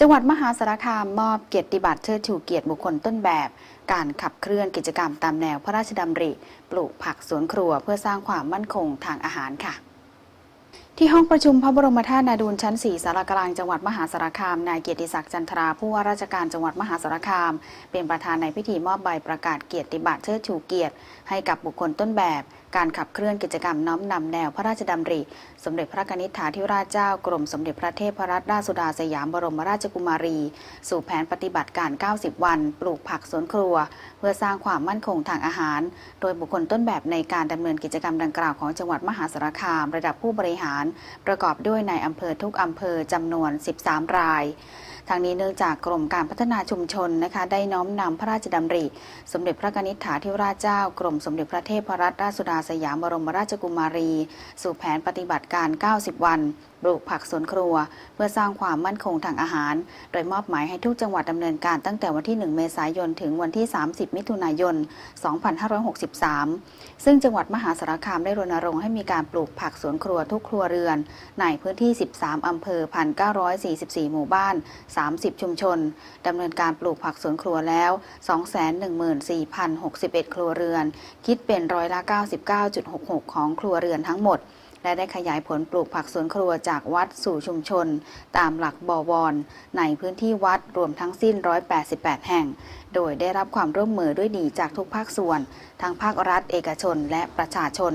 จังหวัดมหาสารคามมอบเกียรติบัตรเชิดชูเกียรติบุคคลต้นแบบ การขับเคลื่อนกิจกรรมตามแนวพระราชดำริ ปลูกผักสวนครัวเพื่อสร้างความมั่นคงทางอาหารค่ะ ที่ห้องประชุมพระบรมธาตุนาดูลชั้น 4 สารกลางจังหวัดมหาสารคาม นายเกียรติศักดิ์จันทราผู้ว่าราชการจังหวัดมหาสารคาม เป็นประธานในพิธีมอบใบประกาศเกียรติบัตรเชิดชูเกียรติ ให้กับบุคคลต้นแบบ การขับเคลื่อนกิจกรรมน้อมนำแนวพระราชดำริ สมเด็จพระกนิษฐาธิราชเจ้ากรมสมเด็จพระเทพรัตนราชสุดาสยามบรมราชกุมารี สู่แผนปฏิบัติการ 90 วัน ปลูกผักสวนครัว เพื่อสร้างความมั่นคงทางอาหาร โดยบุคคลต้นแบบในการดำเนินกิจกรรมดังกล่าวของจังหวัดมหาสารคาม ระดับผู้บริหารประกอบด้วยในอำเภอทุกอำเภอจำนวน 13 รายทางนี้เนื่องจากกรมการพัฒนาชุมชนนะคะ ได้น้อมนำพระราชดำริ สมเด็จพระกนิษฐาธิราชเจ้ากรมสมเด็จพระเทพรัตนราชสุดาสยามบรมราชกุมารี สู่แผนปฏิบัติการ 90 วัน ลูกผักสวนครัว เพื่อสร้างความมั่นคงทางอาหาร โดยมอบหมายให้ทุกจังหวัดดำเนินการตั้งแต่วันที่ 1 เมษายน ถึงวันที่ 30 มิถุนายน 2563 ซึ่งจังหวัดมหาสารคามได้รณรงค์ให้มีการปลูกผักสวนครัวทุกครัวเรือน ในพื้นที่ 13 อำเภอ 1,944 หมู่บ้าน 30 ชุมชนดำเนินการปลูกผักสวนครัวแล้ว 214,061 ครัวเรือน คิดเป็นร้อยละ 99.66 ของครัวเรือนทั้งหมด และได้ขยายผลปลูกผักสวนครัวจากวัดสู่ชุมชน ตามหลักบวร ในพื้นที่วัดรวมทั้งสิ้น 188 แห่ง โดยได้รับความร่วมมือด้วยดีจากทุกภาคส่วน ทั้งภาครัฐเอกชนและประชาชน